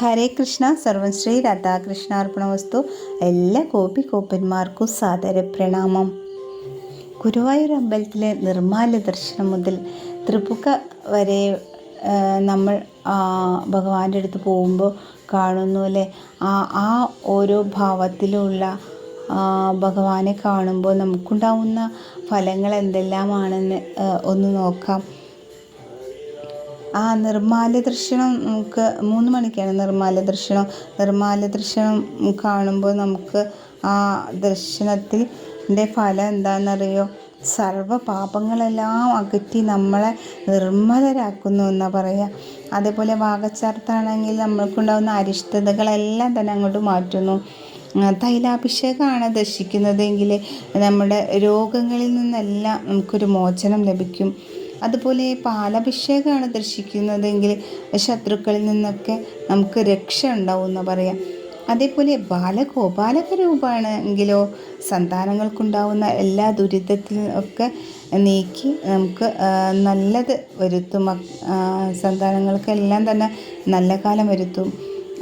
ഹരേ കൃഷ്ണ സർവശ്രീ രാധാകൃഷ്ണാർപ്പണ വസ്തു എല്ലാ കോപി കോപ്പന്മാർക്കും സാദര പ്രണാമം ഗുരുവായൂർ അമ്പലത്തിലെ നിർമ്മാല്യ ദർശനം മുതൽ ത്രിപുക വരെ നമ്മൾ ഭഗവാന്റെ അടുത്ത് പോകുമ്പോൾ കാണുന്നു അല്ലേ? ആ ആ ഓരോ ഭാവത്തിലുള്ള ഭഗവാനെ കാണുമ്പോൾ നമുക്കുണ്ടാവുന്ന ഫലങ്ങൾ എന്തെല്ലാമാണെന്ന് ഒന്ന് നോക്കാം. ആ നിർമ്മാല്യ ദർശനം നമുക്ക് മൂന്ന് മണിക്കാണ് നിർമ്മാല്യ ദർശനം നിർമ്മാല്യ ദർശനം കാണുമ്പോൾ നമുക്ക് ആ ദർശനത്തിന്റെ ഫലം എന്താണെന്നറിയോ? സർവ പാപങ്ങളെല്ലാം അകറ്റി നമ്മളെ നിർമ്മലരാക്കുന്നു എന്നാ പറയുക അതേപോലെ വാഗച്ചാർത്താണെങ്കിൽ നമ്മൾക്കുണ്ടാകുന്ന അരിഷ്ടതകളെല്ലാം തന്നെ അങ്ങോട്ട് മാറ്റുന്നു. തൈലാഭിഷേകമാണ് ദർശിക്കുന്നതെങ്കിൽ നമ്മുടെ രോഗങ്ങളിൽ നിന്നെല്ലാം നമുക്കൊരു മോചനം ലഭിക്കും. അതുപോലെ പാലഭിഷേകമാണ് ദർശിക്കുന്നതെങ്കിൽ ശത്രുക്കളിൽ നിന്നൊക്കെ നമുക്ക് രക്ഷ ഉണ്ടാവും എന്ന് പറയാം. അതേപോലെ ബാലഗോപാലക രൂപമാണെങ്കിലോ സന്താനങ്ങൾക്കുണ്ടാവുന്ന എല്ലാ ദുരിതത്തിൽ ഒക്കെ നീക്കി നമുക്ക് നല്ലത് വരുത്തും. സന്താനങ്ങൾക്കെല്ലാം തന്നെ നല്ല കാലം വരുത്തും.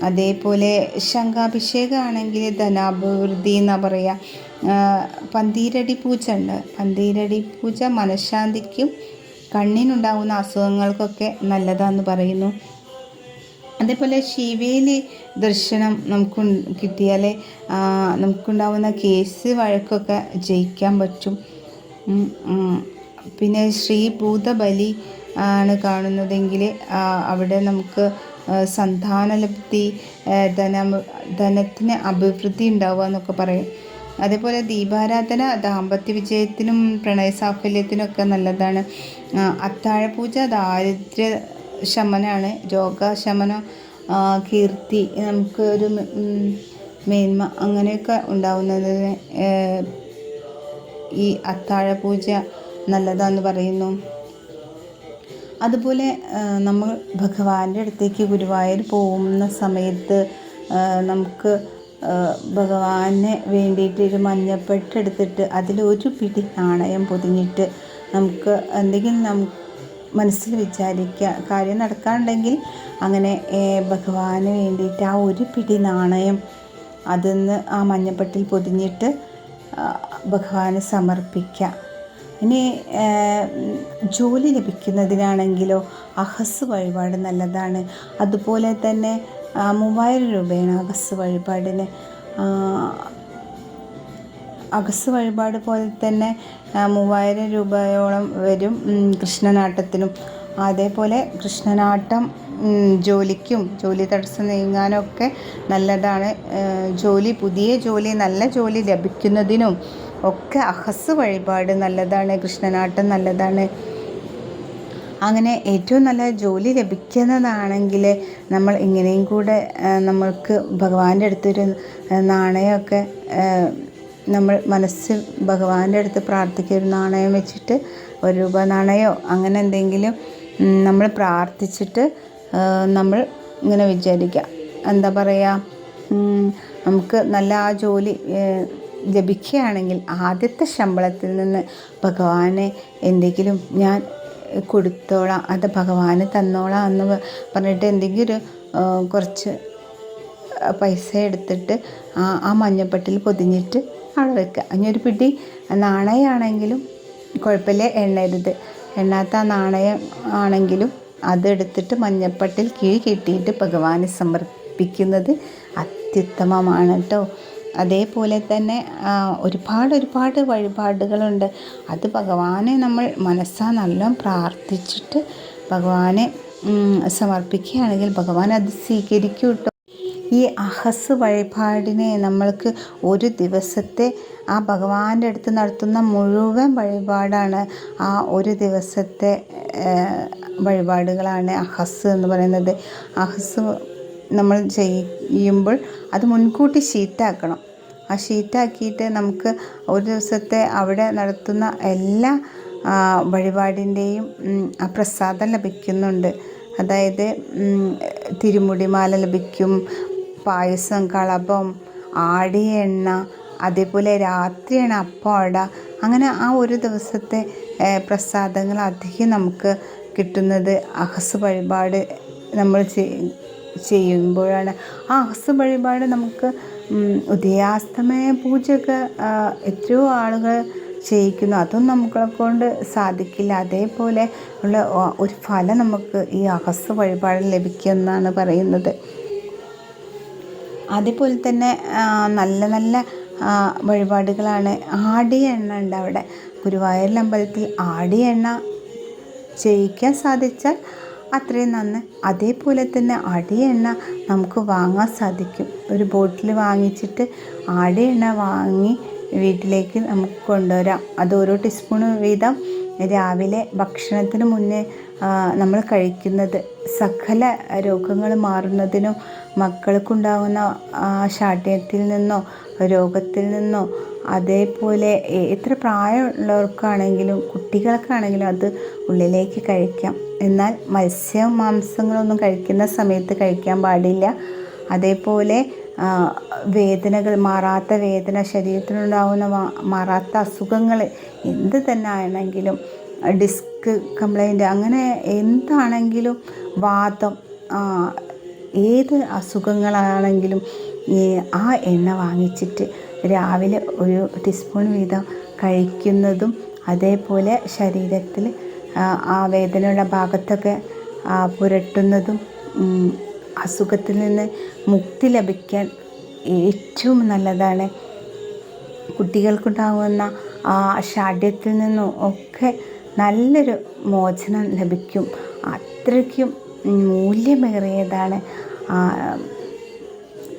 അതേപോലെ ശംഖാഭിഷേകമാണെങ്കിൽ ധനാഭിവൃദ്ധി എന്നാ പറയുക പന്തീരടി പൂജ ഉണ്ട്. പന്തീരടി പൂജ മനഃശാന്തിക്കും കണ്ണിനുണ്ടാകുന്ന അസുഖങ്ങൾക്കൊക്കെ നല്ലതാന്ന് പറയുന്നു. അതേപോലെ ശിവേലി ദർശനം നമുക്ക് കിട്ടിയാൽ നമുക്കുണ്ടാവുന്ന കേസ് വഴക്കൊക്കെ ജയിക്കാൻ പറ്റും. പിന്നെ ശ്രീഭൂതബലി ആണ് കാണുന്നതെങ്കിൽ അവിടെ നമുക്ക് സന്താനലബ്ധി ധന ധനത്തിന് അഭിവൃദ്ധി ഉണ്ടാവുക എന്നൊക്കെ പറയും. അതേപോലെ ദീപാരാധന ദാമ്പത്യ വിജയത്തിനും പ്രണയ സാഫല്യത്തിനൊക്കെ നല്ലതാണ്. അത്താഴപൂജ ദാരിദ്ര്യ ശമനമാണ്. രോഗശമനം ശമന കീർത്തി നമുക്ക് ഒരു മേന്മ അങ്ങനെയൊക്കെ ഉണ്ടാവുന്നതിന് ഈ ഈ അത്താഴപൂജ നല്ലതാന്ന് പറയുന്നു. അതുപോലെ നമ്മൾ ഭഗവാന്റെ അടുത്തേക്ക് ഗുരുവായൂർ പോകുന്ന സമയത്ത് നമുക്ക് ഭഗവാന് വേണ്ടിയിട്ട് ഒരു മഞ്ഞപ്പെട്ട് എടുത്തിട്ട് അതിലൊരു പിടി നാണയം പൊതിഞ്ഞിട്ട് നമുക്ക് എന്തെങ്കിലും നം മനസ്സിൽ വിചാരിക്കുക കാര്യം നടക്കാനുണ്ടെങ്കിൽ അങ്ങനെ ഭഗവാന് വേണ്ടിയിട്ട് ആ ഒരു പിടി നാണയം അതിന്ന് ആ മഞ്ഞപ്പെട്ടിൽ പൊതിഞ്ഞിട്ട് ഭഗവാന് സമർപ്പിക്കുക ഇനി ജോലി ലഭിക്കുന്നതിനാണെങ്കിലോ അഹസ് വഴിപാട് നല്ലതാണ്. അതുപോലെ തന്നെ മൂവായിരം രൂപയാണ് അഗസ് വഴിപാടിന്. അഗസ് വഴിപാട് പോലെ തന്നെ മൂവായിരം രൂപയോളം വരും കൃഷ്ണനാട്ടത്തിനും. അതേപോലെ കൃഷ്ണനാട്ടം ജോലിക്കും ജോലി തടസ്സം നീങ്ങാനൊക്കെ നല്ലതാണ്. ജോലി പുതിയ ജോലി നല്ല ജോലി ലഭിക്കുന്നതിനും ഒക്കെ അഹസ് വഴിപാട് നല്ലതാണ് കൃഷ്ണനാട്ടം നല്ലതാണ്. അങ്ങനെ ഏറ്റവും നല്ല ജോലി ലഭിക്കുന്നതാണെങ്കിൽ നമ്മൾ ഇങ്ങനെയും കൂടെ നമ്മൾക്ക് ഭഗവാന്റെ അടുത്തൊരു നാണയമൊക്കെ നമ്മൾ മനസ്സിൽ ഭഗവാന്റെ അടുത്ത് പ്രാർത്ഥിക്കുക ഒരു നാണയം വെച്ചിട്ട് ഒരു രൂപ നാണയോ അങ്ങനെ എന്തെങ്കിലും നമ്മൾ പ്രാർത്ഥിച്ചിട്ട് നമ്മൾ ഇങ്ങനെ വിചാരിക്കുക. എന്താ പറയുക നമുക്ക് നല്ല ആ ജോലി ലഭിക്കുകയാണെങ്കിൽ ആദ്യത്തെ ശമ്പളത്തിൽ നിന്ന് ഭഗവാനെ എന്തെങ്കിലും ഞാൻ കൊടുത്തോളാം അത് ഭഗവാന് തന്നോളാം എന്ന് പറഞ്ഞിട്ട് എന്തെങ്കിലും ഒരു കുറച്ച് പൈസ എടുത്തിട്ട് ആ ആ മഞ്ഞപ്പെട്ടിൽ പൊതിഞ്ഞിട്ട് അവിടെ വെക്കുക. ഒരു പിടി നാണയമാണെങ്കിലും കുഴപ്പമില്ല എണ്ണരുത്. എണ്ണാത്ത ആ നാണയം ആണെങ്കിലും അതെടുത്തിട്ട് മഞ്ഞപ്പട്ടിൽ കിഴി കെട്ടിയിട്ട് ഭഗവാന് സമർപ്പിക്കുന്നത് അത്യുത്തമമാണ് കേട്ടോ. അതേപോലെ തന്നെ ഒരുപാട് ഒരുപാട് വഴിപാടുകളുണ്ട്. അത് ഭഗവാനെ നമ്മൾ മനസ്സാ നല്ലോണം പ്രാർത്ഥിച്ചിട്ട് ഭഗവാനെ സമർപ്പിക്കുകയാണെങ്കിൽ ഭഗവാൻ അത് സ്വീകരിക്കും കേട്ടോ ഈ അഹസ് വഴിപാടിനെ നമ്മൾക്ക് ഒരു ദിവസത്തെ ആ ഭഗവാന്റെ അടുത്ത് നടത്തുന്ന മുഴുവൻ വഴിപാടാണ്. ആ ഒരു ദിവസത്തെ വഴിപാടുകളാണ് അഹസ് എന്ന് പറയുന്നത്. അഹസ് നമ്മൾ ചെയ്യുമ്പോൾ അത് മുൻകൂട്ടി ഷീറ്റാക്കണം. ആ ഷീറ്റാക്കിയിട്ട് നമുക്ക് ഒരു ദിവസത്തെ അവിടെ നടത്തുന്ന എല്ലാ വഴിപാടിന്റെയും ആ പ്രസാദം ലഭിക്കുന്നുണ്ട്. അതായത് തിരുമുടിമാല ലഭിക്കും പായസം കളഭം ആടിയ എണ്ണ അതേപോലെ രാത്രിയാണ് അപ്പം അട അങ്ങനെ ആ ഒരു ദിവസത്തെ പ്രസാദങ്ങൾ അധികം നമുക്ക് കിട്ടുന്നത് അഹസ് വഴിപാട് നമ്മൾ ചെയ്- ചെയ്യുമ്പോഴാണ്. ആ അഹസ് വഴിപാട് നമുക്ക് ഉദയാസ്തമയ പൂജയൊക്കെ എത്രയോ ആളുകൾ ചെയ്യിക്കുന്നു. അതും നമ്മളെ കൊണ്ട് സാധിക്കില്ല. അതേപോലെ ഉള്ള ഒരു ഫലം നമുക്ക് ഈ അഹസ് വഴിപാട് ലഭിക്കുമെന്നാണ് പറയുന്നത്. അതേപോലെ തന്നെ നല്ല നല്ല വഴിപാടുകളാണ്. ആടി എണ്ണ ഉണ്ട് അവിടെ. ഗുരുവായൂർ അമ്പലത്തിൽ എണ്ണ ചെയ്യിക്കാൻ സാധിച്ചാൽ അത്രയും നന്ന്. അതേപോലെ തന്നെ അടിയെണ്ണ നമുക്ക് വാങ്ങാൻ സാധിക്കും. ഒരു ബോട്ടിൽ വാങ്ങിച്ചിട്ട് ആടിയ എണ്ണ വാങ്ങി വീട്ടിലേക്ക് നമുക്ക് കൊണ്ടുവരാം. അത് ഓരോ ടീസ്പൂൺ വീതം രാവിലെ ഭക്ഷണത്തിന് മുന്നേ നമ്മൾ കഴിക്കുന്നത്. സകല രോഗങ്ങൾ മാറുന്നതിനും മക്കൾക്കുണ്ടാകുന്ന ശാഠ്യത്തിൽ നിന്നോ രോഗത്തിൽ നിന്നോ അതേപോലെ എത്ര പ്രായമുള്ളവർക്കാണെങ്കിലും കുട്ടികൾക്കാണെങ്കിലും അത് ഉള്ളിലേക്ക് കഴിക്കാം. എന്നാൽ മത്സ്യം മാംസങ്ങളൊന്നും കഴിക്കുന്ന സമയത്ത് കഴിക്കാൻ പാടില്ല. അതേപോലെ വേദനകൾ മാറാത്ത വേദന ശരീരത്തിനുണ്ടാകുന്ന മാറാത്ത അസുഖങ്ങൾ എന്ത് തന്നെ ആണെങ്കിലും ഡിസ്ക് കംപ്ലൈന്റ് അങ്ങനെ എന്താണെങ്കിലും വാദം ഏത് അസുഖങ്ങളാണെങ്കിലും ആ എണ്ണ വാങ്ങിച്ചിട്ട് രാവിലെ ഒരു ടീസ്പൂൺ വീതം കഴിക്കുന്നതും അതേപോലെ ശരീരത്തിൽ ആ വേദനയുള്ള ഭാഗത്തൊക്കെ പുരട്ടുന്നതും അസുഖത്തിൽ നിന്ന് മുക്തി ലഭിക്കാൻ ഏറ്റവും നല്ലതാണ്. കുട്ടികൾക്കുണ്ടാകുന്ന ആ ഷാഢ്യത്തിൽ നിന്നും ഒക്കെ നല്ലൊരു മോചനം ലഭിക്കും. അത്രയ്ക്കും മൂല്യമേറിയതാണ്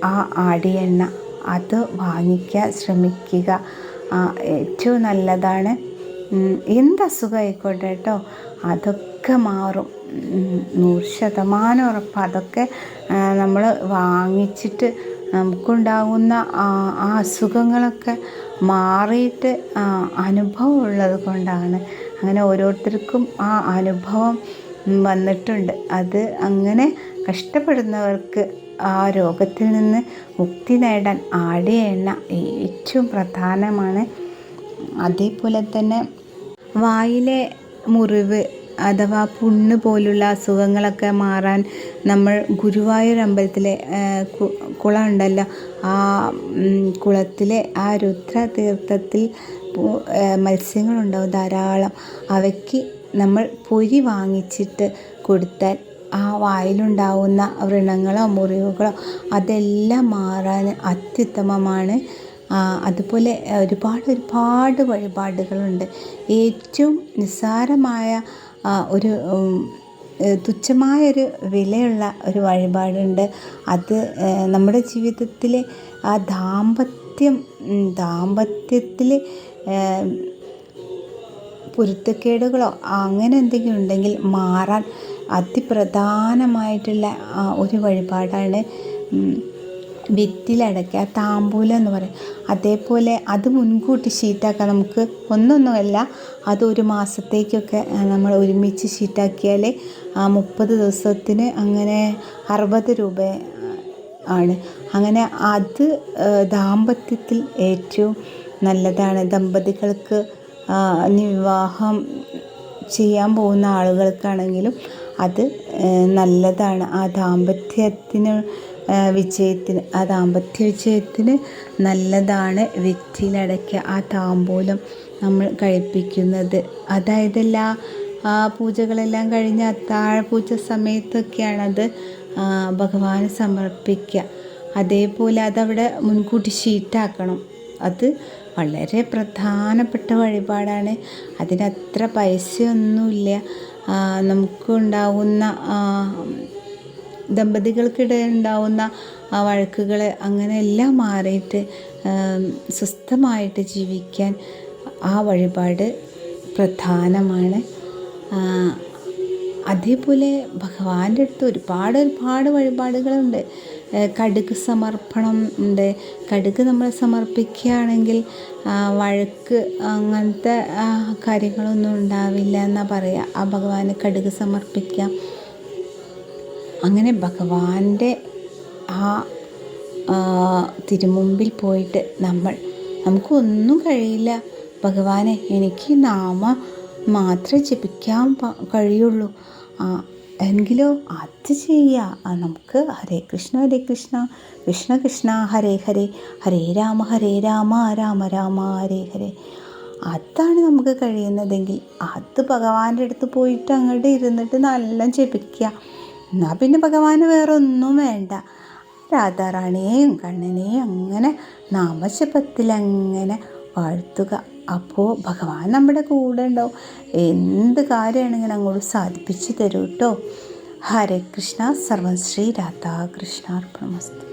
ആ ആടിയ എണ്ണ അത് വാങ്ങിക്കാൻ ശ്രമിക്കുക. ഏറ്റവും നല്ലതാണ്. എന്ത് അസുഖമായിക്കോട്ടെ കേട്ടോ. അതൊക്കെ മാറും. നൂറ് ശതമാനം ഉറപ്പ്. അതൊക്കെ നമ്മൾ വാങ്ങിച്ചിട്ട് നമുക്കുണ്ടാകുന്ന ആ അസുഖങ്ങളൊക്കെ മാറിയിട്ട് അനുഭവം ഉള്ളത് കൊണ്ടാണ്. അങ്ങനെ ഓരോരുത്തർക്കും ആ അനുഭവം വന്നിട്ടുണ്ട്. അത് അങ്ങനെ കഷ്ടപ്പെടുന്നവർക്ക് ആ രോഗത്തിൽ നിന്ന് മുക്തി നേടാൻ ആടിയ എണ്ണ ഏറ്റവും പ്രധാനമാണ്. അതേപോലെ തന്നെ വായിലെ മുറിവ് അഥവാ പുണ്ണ് പോലുള്ള അസുഖങ്ങളൊക്കെ മാറാൻ നമ്മൾ ഗുരുവായൂർ അമ്പലത്തിലെ കുളം ഉണ്ടല്ലോ ആ കുളത്തിലെ ആ രുദ്ര തീർത്ഥത്തിൽ മത്സ്യങ്ങളുണ്ടാവും ധാരാളം. അവയ്ക്ക് നമ്മൾ പൊരി വാങ്ങിച്ചിട്ട് കൊടുത്താൽ ആ വായിലുണ്ടാവുന്ന വ്രണങ്ങളോ മുറിവുകളോ അതെല്ലാം മാറാൻ അത്യുത്തമമാണ്. അതുപോലെ ഒരുപാട് ഒരുപാട് വഴിപാടുകളുണ്ട്. ഏറ്റവും നിസ്സാരമായ ഒരു തുച്ഛമായൊരു വിലയുള്ള ഒരു വഴിപാടുണ്ട്. അത് നമ്മുടെ ജീവിതത്തിലെ ആ ദാമ്പത്യം ദാമ്പത്യത്തിൽ പൊരുത്തക്കേടുകളോ അങ്ങനെ എന്തെങ്കിലും ഉണ്ടെങ്കിൽ മാറാൻ അതിപ്രധാനമായിട്ടുള്ള ഒരു വഴിപാടാണ് വെറ്റിലടയ്ക്ക താമ്പൂലം എന്ന് പറയും. അതേപോലെ അത് മുൻകൂട്ടി ഷീറ്റാക്കാം നമുക്ക് ഒന്നൊന്നുമല്ല അത് ഒരു മാസത്തേക്കൊക്കെ നമ്മൾ ഒരുമിച്ച് ഷീറ്റാക്കിയാൽ മുപ്പത് ദിവസത്തിന് അങ്ങനെ അറുപത് രൂപ ആണ്. അങ്ങനെ അത് ദാമ്പത്യത്തിൽ ഏറ്റവും നല്ലതാണ്. ദമ്പതികൾക്ക് വിവാഹം ചെയ്യാൻ പോകുന്ന ആളുകൾക്കാണെങ്കിലും അത് നല്ലതാണ്. ആ ദാമ്പത്യത്തിന് വിജയത്തിന് ആ ദാമ്പത്യ വിജയത്തിന് നല്ലതാണ് വെറ്റിലടയ്ക്ക ആ താമ്പൂലം നമ്മൾ കഴിപ്പിക്കുന്നത്. അതായത് എല്ലാ ആ പൂജകളെല്ലാം കഴിഞ്ഞ് അത്താഴ പൂജ സമയത്തൊക്കെയാണത് ഭഗവാന് സമർപ്പിക്കുക. അതേപോലെ അതവിടെ മുൻകൂട്ടി ഷീറ്റാക്കണം. അത് വളരെ പ്രധാനപ്പെട്ട വഴിപാടാണ്. അതിനത്ര പൈസയൊന്നുമില്ല. നമുക്കുണ്ടാവുന്ന ദമ്പതികൾക്കിടയിൽ ഉണ്ടാവുന്ന ആ വഴക്കുകൾ അങ്ങനെ എല്ലാം മാറിയിട്ട് സ്വസ്ഥമായിട്ട് ജീവിക്കാൻ ആ വഴിപാട് പ്രധാനമാണ്. അതേപോലെ ഭഗവാന്റെ അടുത്ത് ഒരുപാട് ഒരുപാട് വഴിപാടുകളുണ്ട്. കടുക് സമർപ്പണം ഉണ്ട്. കടുക് നമ്മൾ സമർപ്പിക്കുകയാണെങ്കിൽ വഴക്ക് അങ്ങനത്തെ കാര്യങ്ങളൊന്നും ഉണ്ടാവില്ല എന്നാണ് പറയുക ആ ഭഗവാന് കടുക് സമർപ്പിക്കാം അങ്ങനെ ഭഗവാന്റെ ആ തിരുമുമ്പിൽ പോയിട്ട് നമ്മൾ നമുക്കൊന്നും കഴിയില്ല. ഭഗവാനെ എനിക്ക് നാമ മാത്രമേ ജപിക്കാൻ കഴിയുള്ളൂ. എങ്കിലോ അത് ചെയ്യുക നമുക്ക് ഹരേ കൃഷ്ണ ഹരേ കൃഷ്ണ കൃഷ്ണ കൃഷ്ണ ഹരേ ഹരേ ഹരേ രാമ ഹരേ രാമ രാമ രാമ ഹരേ ഹരേ. അതാണ് നമുക്ക് കഴിയുന്നതെങ്കിൽ അത് ഭഗവാന്റെ അടുത്ത് പോയിട്ട് അങ്ങോട്ട് ഇരുന്നിട്ട് നല്ല ജപിക്കുക എന്നാൽ പിന്നെ ഭഗവാന് വേറെ ഒന്നും വേണ്ട. രാധാറാണിയെയും കണ്ണനെയും അങ്ങനെ നാമജപത്തിൽ അങ്ങനെ വാഴ്ത്തുക. അപ്പോൾ ഭഗവാൻ നമ്മുടെ കൂടെ ഉണ്ടാവും. എന്ത് കാര്യമാണെങ്കിലും അങ്ങോട്ട് സാധിപ്പിച്ചു തരും കേട്ടോ ഹരേ കൃഷ്ണ സർവം ശ്രീ രാധാകൃഷ്ണാർപ്പണമസ്തു.